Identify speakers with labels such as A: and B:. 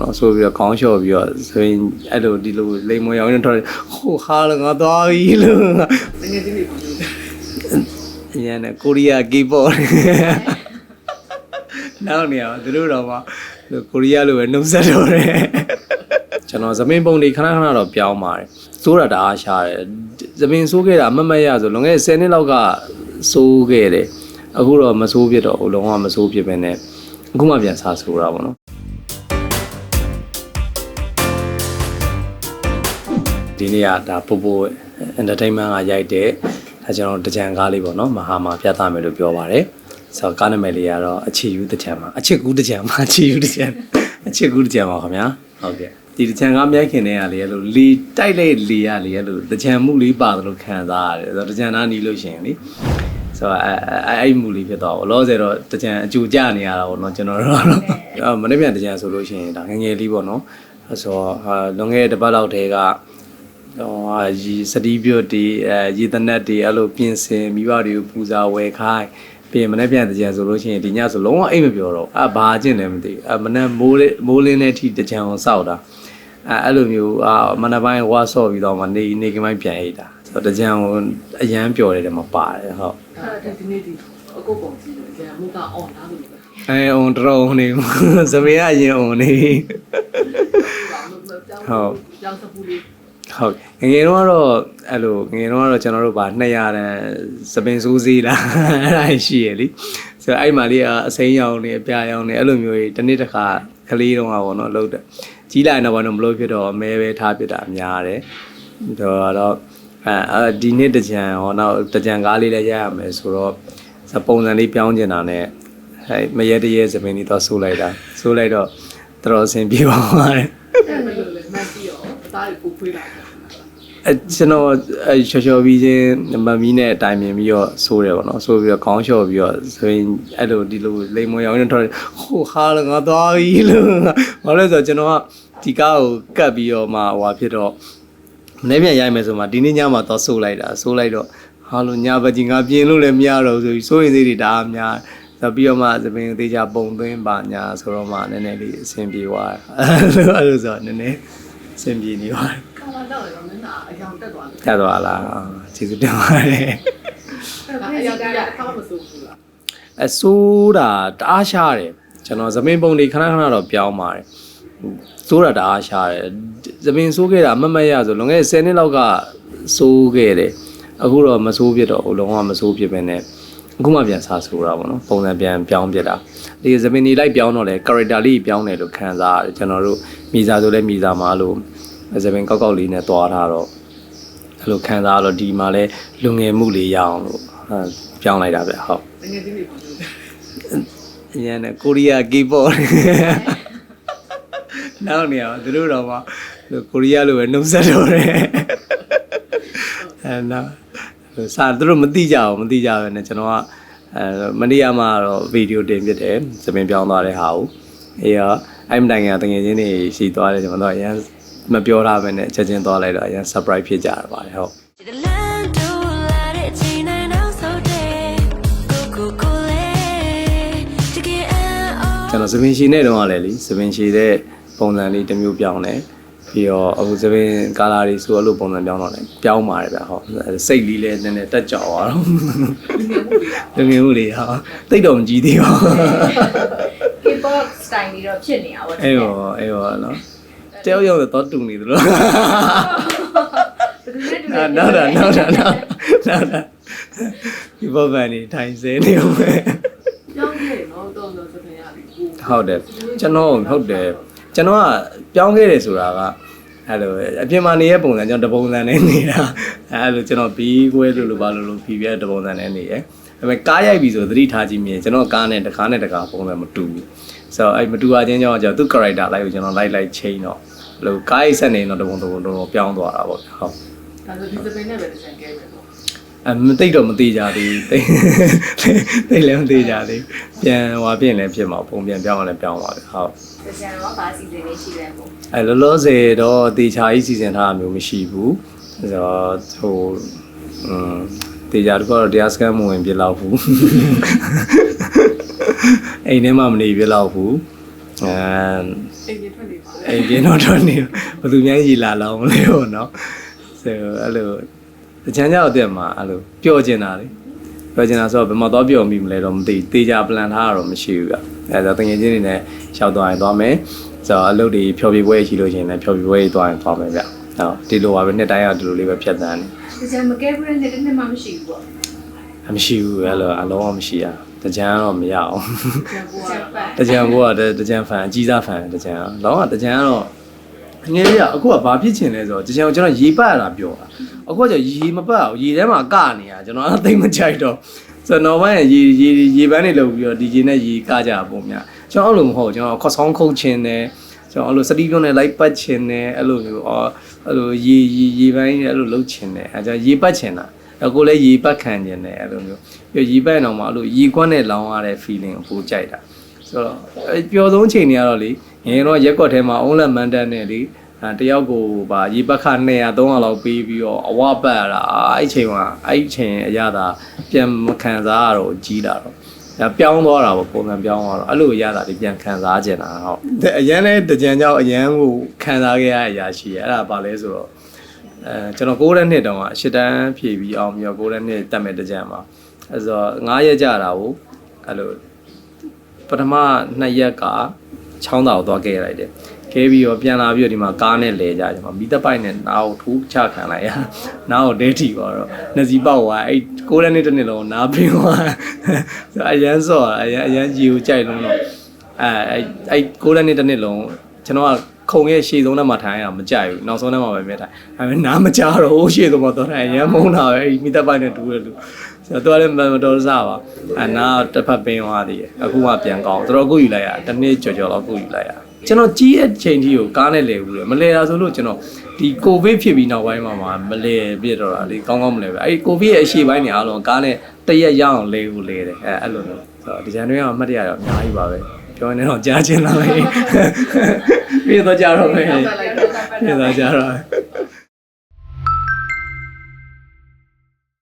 A: ပေါ့နော်ဆိုပြီးတော့ခေါင်းလျှော့ပြီးတော့ဆိုရင်အဲ့လိုဒီလိုလိမ်မွေအောင်နေတော့ဟိုဟာလငါသွားပြီလို့
B: တကယ်ချင်းတွေပြောလို့
A: အရင်ကကိုရီးယားကီးဘော့နောက်နေအောင်သူတို့တော့မှကိုရီးယားလိုပဲနှုတ်ဆက်တော့တယ်ကျွန်တော်သမင်ပုံတွေခဏခဏတော့ပြောင်းပါတယ်စိုးတာတအားရှားတယ်သမင်စိုးခဲ့တာအမတ်မတ်ရဆိုလွန်ခဲ့တဲ့10နှစ်လောက်ကစိုးခဲ့တယ်အခုတော့မစိုးဖြစ်တော့ဘူးလုံးဝမစိုးဖြစ်ပဲနဲ့အခုမှပြန်စားဆိုတာပေါ့နော် ဒီနေ့ကဒါပို့ပို့ entertainment ကရိုက်တဲ့ဒါကျွန်တော်တကြံကားလေးပေါ့နော်မဟာမှာပြသမယ်လို့ပြောပါတယ်ဆိုတော့ကားနာမည်လေးကတော့အခြေယူတကြံမှာအခြေကူးတကြံမှာအခြေယူတကြံအခြေကူးတကြံပါခင်ဗျာဟုတ်ကဲ့ဒီတကြံကားမြိုက်ခင်တဲ့ကလေးအဲ့လိုလီတိုက်လိုက်လီရလေးအဲ့လိုတကြံမှုလေးပါတယ်လို့ခံစားရတယ်ဆိုတော့တကြံသားနီးလို့ရှိရင်လေဆိုတော့အဲအဲအဲ့မှုလေးဖြစ်သွားပါလောဆယ်တော့တကြံအကျူကြနေရတာပေါ့နော်ကျွန်တော်တို့တော့မနေ့ပြန်တကြံဆိုလို့ရှိရင်ဒါငယ်ငယ်လေးပေါ့နော်ဆိုတော့ဟာလွန်ခဲ့တဲ့တစ်ပတ်လောက်တည်းက ဟိုဟာရီစတီးပြတ်တွေအဲရေတနက်တွေအဲ့လိုပြင်ဆင်မိဘတွေကိုပူဇာဝယ်ခိုင်းပြင်မနေ့ပြန်တကြံဆိုလို့ရှိရင်ဒီညဆိုလုံးဝအိတ်မပြောတော့အဘာကျင့်လဲမသိဘူးအမနေ့မိုးလေးမိုးလင်းတဲ့အထိတကြံအောင်စောက်တာအဲအဲ့လိုမျိုးအာမနေ့ပိုင်းဝါဆော့ပြီးတော့မှနေနေကမိုင်းပြန်အိတ်တာဆိုတော့တကြံကိုအရန်ပျော်တယ်တယ်မပါတယ်ဟုတ်
B: အဲ့ဒါဒီနေ့ဒီအကုတ်ပုံကြည့်လို့ကျန်မူကအော်လာလို့ပဲ
A: အဲအုံတရုံနေစပင်းအရင်အုံနေ
B: ပြောင်းပြောင်းစပူလေး
A: ဟုတ်ငယ်ငယ်တော့ကတော့အဲ့လိုငယ်ငယ်တော့ကတော့ကျွန်တော်တို့ဗာ200တန်းစပင်စိုးစည်းလားအဲ့ဒါရှိရလीဆိုတော့အဲ့မှာလေးကအစိမ်းရောင်နေအပြာရောင်နေအဲ့လိုမျိုးကြီးတစ်နေ့တစ်ခါကလေးတုန်းကပေါ့နော်လှုပ်တယ်ကြီးလိုက်တော့ဘာလို့မလို့ဖြစ်တော့အမဲပဲထားပြတာများတယ်တော့တော့အဲအဲဒီနေ့တကြံဟောနောက်တကြံကားလေးလည်းရရမယ်ဆိုတော့စပုံစံလေးပြောင်းကျင်တာနဲ့အဲမရဲတရဲစပင်လေးတော့စိုးလိုက်တာစိုးလိုက်တော့တော်တော်အဆင်ပြေပါပါတယ်
B: အဲ့လိုလေမတ်ပြီး ရောအသားကိုဖွေးလာတယ်
A: အဲကျွန်တော်အဲချော်ချော်ပြီးချင်းမမီးနဲ့တိုင်ပင်ပြီးတော့ဆိုးတယ်ပေါ့နော်ဆိုးပြီးတော့ခေါင်းလျှော့ပြီးတော့ဆိုရင်အဲ့လိုဒီလိုလိမ်မွေအောင်နေတော့ဟိုဟာလငါသွားပြီလို့ဘာလို့လဲဆိုတော့ကျွန်တော်ကဒီကားကိုကတ်ပြီးတော့မှဟိုဟာဖြစ်တော့မနေ့ပြန်ရိုက်မယ်ဆိုမှဒီနေ့ညမှာတော့ဆိုးလိုက်တာဆိုးလိုက်တော့ဟာလို့ညဘက်ကြီးငါပြင်လို့လည်းမရတော့ဘူးဆိုပြီးစိုးရင်သေးတွေဒါအများဆိုပြီးတော့မှသပင်သေးချပုံသွင်းပါညာဆိုတော့မှနည်းနည်းလေးအဆင်ပြေသွားတယ်အဲ့လိုဆိုတော့နည်းနည်း အဆင်ပြေနေပါတယ်
B: ကာမတော့လည်းမင်းသားအယောင်တက်သွားတယ်
A: ကျသွားလားကျေးဇူးတင်ပါတယ်
B: အယောင်တက်ရကာမမစိုးဘူးလား
A: အဆိုးတာတအားရှားတယ်ကျွန်တော်သမင်ပုံတွေခဏခဏတော့ပြောင်းပါတယ်ဆိုးတာတအားရှားတယ်သမင်ဆိုးခဲ့တာအမတ်မတ်ရဆိုလွန်ခဲ့တဲ့10နှစ်လောက်ကဆိုးခဲ့တယ်အခုတော့မဆိုးဖြစ်တော့ဘူးလုံးဝမဆိုးဖြစ်ပဲနဲ့အခုမှပြန်စားဆိုတာပေါ့နော်ပုံစံပြန်ပြောင်းပြတာ ဒီသမင်တွေလိုက်ပြောင်းတော့လေ character လေးပြောင်းတယ်လို့ခံစားရတယ်ကျွန်တော်တို့မိသားဆိုလဲမိသားမှာလို့သမင်ကောက်ကောက်လေးနဲ့တွားထားတော့အဲ့လိုခံစားရတော့ဒီမှာလဲလူငယ်မှုလေးရအောင်လို့အဲပြောင်းလိုက်တာဗျဟုတ်
B: တကယ်ချင်းတွေပြောလို့
A: အရင်ကကိုရီးယားကီးဘော့နောက်နေအောင်သူတို့တော့မှကိုရီးယားလိုပဲနှုတ်ဆက်တော့တယ်အဲနောက်စာသူတို့မသိကြအောင်မသိကြပဲねကျွန်တော်က အဲမနေ့ကမှတော့ဗီဒီယိုတင်ပြတယ်သပင်ပြောင်းသွားတဲ့ဟာကိုအေးရောအဲ့မတိုင်ကတငယ်ချင်းတွေရှိသွားတယ်ကျွန်တော်တော့အရင်မပြောထားပဲねချက်ချင်းသွားလိုက်တော့အရင် surprise ဖြစ်ကြတာပါတယ်ဟုတ်
C: The land to let it chain and out so day. Go go go to get out.
A: ကျွန်တော်သပင်ရှည်နဲ့တုန်းကလည်းလीသပင်ရှည်တဲ့ပုံစံလေးတစ်မျိုးပြောင်းတယ် ပြီးတော့အခုသပင်ကာလာတွေဆိုအဲ့လိုပုံစံပြောင်းတော့လည်းပြောင်းပါတယ်ဗျဟောစိတ်လေးလည်းနည်းနည်းတက်ကြော်သွားတော့
B: ဒီမျိုးမှုတွေ
A: တကယ်လို့လေဟာတိတ်တော့မကြည့်သေးပါဘူး
D: K-pop style ပြီးတော့ဖြစ်နေတာပေါ့
A: အေးဟောအေးဟောနော်တယောက်ယောက်တော့တူနေသလို
D: ဘယ်သူလဲတူ
A: နောက်တာနောက်တာနောက်နောက်တာဒီဘဘန်နေထိုင်စဲနေဦးပဲ
B: ပြောင်းခဲ့နော်တော့တော့စပင်ရပြီကို
A: ဟုတ်တယ်ကျွန်တော်ဟုတ်တယ် ကျွန်တော်ကပြောင်းခဲ့တယ်ဆိုတာကအဲ့လိုအပြင်မှာနေတဲ့ပုံစံကျွန်တော်တပုံစံနဲ့နေတာအဲ့လိုကျွန်တော်ဘီးခွဲလို့လို့ဘာလို့လို့ဖြီးပြတပုံစံနဲ့နေရယ်ဒါပေမဲ့ကားရိုက်ပြီဆိုသတိထားကြည့်မြင်ကျွန်တော်ကားနဲ့တကားနဲ့တကားပုံစံမတူဘူးဆိုတော့အဲ့မတူအချင်းကြောင့်ကျွန်တော်သူ့ character လိုက်ကိုကျွန်တော်လိုက်လိုက်ချိန်တော့ဘယ်လိုကားရိုက်ဆက်နေတော့တပုံတပုံတော့ပြောင်းသွားတာပေါ့ဟုတ်
B: ဒါဆိုဒီစပင်နဲ့ပဲတစ်ချက်ခဲ့မယ်ပေါ့
A: အမသိတော့မသိကြသေးဘူးသိသိလည်းမသိကြသေးဘူးပြန်ဟွာပြင်လည်းဖြစ်မှာပုံပြန်ပြောင်းလည်းပြောင်းပါပဲဟုတ်
D: တယ်ကျန်တော့ဗာစီစဉ်လေးရှိတယ်ပေါ့
A: အဲလောလောဆယ်တော့တေချာကြီးစီစဉ်ထားတာမျိုးမရှိဘူးဆိုတော့ဟိုอืมတေချာတော့တရားစကန်မဝင်ပြလောက်ဘူးအိမ်ထဲမှာမနေပြလောက်ဘူးအဲ
B: အိမ်ကြီးထွက်နေပါလေ
A: အိမ်ပြင်းတော့တော့နေဘယ်သူများကြီးလာလောင်းမလဲဟောနော်ဆိုအဲ့လို တချမ်းကြောက်တဲ့မှာအဲ့လိုပျော်ကျင်တာလေပျော်ကျင်တာဆိုတော့ဘယ်မှာသွားပျော်မိမလဲတော့မသိတေချာပလန်ထားတာတော့မရှိဘူးဗျအဲဒါတငယ်ချင်းတွေနဲ့ရှောက်သွားရင်သွားမယ်ဆိုတော့အလုပ်တွေဖြောပြပွဲရှိလို့ရှိရင်လည်းဖြောပြပွဲသွားရင်သွားမယ်ဗျဟုတ်ဒီလိုပါပဲနှစ်တိုင်းကဒီလိုလေးပဲဖြတ်သန်းနေ
D: ဒီကျမကဲဘရင်းနဲ့တနေ့မှမရှိဘူးပေါ့
A: အမရှိဘူးအဲ့လိုအလုံးဝမရှိရတကြံတော့မရအောင်
B: ကျန်ကိုက
D: ချက်ပတ်
A: တကြံဘိုးကတကြံဖန်အကြီးစားဖန်တကြံလောကတကြံကတော့ ငယ်လေးကအခုကဘာဖြစ်ချင်လဲဆိုတော့တကြံကိုကျွန်တော်ရေပတ်ရတာပြောတာအခုကကျရေမပတ်အောင်ရေထဲမှာကနေရကျွန်တော်အဲ့သိမကြိုက်တော့ဆိုတော့နောက်ပိုင်းရေရေရေပန်းတွေလုပ်ပြီးတော့ဒီရေနဲ့ရေကကြပုံများကျွန်တော်အဲ့လိုမဟုတ်ကျွန်တော်ခေါက်ဆောင်ခုတ်ချင်တယ်ကျွန်တော်အဲ့လိုစတီးပြုံးနဲ့လိုက်ပတ်ချင်တယ်အဲ့လိုမျိုးအော်အဲ့လိုရေရေရေပန်းနဲ့အဲ့လိုလုပ်ချင်တယ်အဲကျွန်တော်ရေပတ်ချင်တာအခုလည်းရေပတ်ခံချင်တယ်အဲ့လိုမျိုးပြီးရေပတ်အောင်မှအဲ့လိုရေကွက်နဲ့လောင်းရတဲ့ feeling ကိုပိုကြိုက်တာဆိုတော့အဲပျော်ဆုံးအချိန်တွေကတော့လေ ငယ်တော့ရက်ကွက်ထဲမှာအုံးလက်မန်တက်နဲ့လေအဲတယောက်ကိုဗာရေပတ်ခ200 300လောက်ပေးပြီးတော့အဝပတ်ရတာအဲ့အချိန်မှာအဲ့အချိန်အရသာပြန်မခံစားရတော့ကြီးလာတော့ဒါပြောင်းသွားတာပေါ့ပုံစံပြောင်းသွားတော့အဲ့လိုရတာဒီပြန်ခံစားကျင်တာဟုတ်အရန်လဲတကြံကြောင့်အရန်ကိုခံစားခဲ့ရတဲ့အရာရှိရအဲ့ဒါဘာလဲဆိုတော့အဲကျွန်တော်6ရက်နှစ်တုန်းကရှစ်တန်းဖြည့်ပြီးအောင်ပြီးတော့6ရက်နှစ်တက်မဲ့တကြံမှာအဲ့ဆိုတော့9ရက်ကြာတာကိုအဲ့လိုပထမနှစ်ရက်က ချောင်းတောင်သွားခဲ့လိုက်တယ်။ခဲပြီးတော့ပြန်လာပြီးတော့ဒီမှာကားနဲ့လဲကြတယ်မှာမီးသက်ပိုက်နဲ့နားကိုထိုးချခံလိုက်ရ။နားကိုဒဲထီပါတော့နှစီပေါက်သွားအဲ့ကိုးရက်နေ့တစ်နေ့လုံးနားပင်သွား။ဆိုအရန်စော့အရန်အရန်ကြီးကိုကြိုက်လုံးတော့အဲအဲ့အဲ့ကိုးရက်နေ့တစ်နေ့လုံးကျွန်တော်က ခုံရဲ့ရှေ့ဆုံးထဲမှာထိုင်ရတာမကြိုက်ဘူးနောက်ဆုံးထဲမှာပဲမြဲထိုင်အဲမဲ့နားမကြတော့ဟိုရှေ့ဆုံးမှာတော့ထိုင်အရန်မုန်းတာပဲအဲ့မီးသက်ပိုက်နဲ့တူတယ်လူဆိုတော့လည်းမတော်စားပါအဲနားတစ်ဖက်ပင်းသွားသေးတယ်အခုမှပြန်ကောင်းတော်တော်အခုယူလိုက်ရတစ်နေ့ကြော်ကြော်လောက်အခုယူလိုက်ရကျွန်တော်ကြီးရဲ့ချိန်ကြီးကိုကားနဲ့လဲဘူးလေမလဲတာဆိုလို့ကျွန်တော်ဒီကိုဗစ်ဖြစ်ပြီးနောက်ပိုင်းမှာမလဲပြတော့တာလေကောင်းကောင်းမလဲပဲအဲ့ကိုဗစ်ရဲ့အရှိပိုင်းနေအားလုံးကားနဲ့တရက်ရအောင်လဲဘူးလဲတယ်အဲအဲ့လိုမျိုးဆိုတော့ဒီဇန်တွေကအမှတ်တရတော့အများကြီးပါပဲ ပြောနေတော့ကြားချင်လာပဲပြီးတော့ကြတော့ပဲ
B: ပတ်လိုက်တော့
A: ပြီးတော့ကြတော့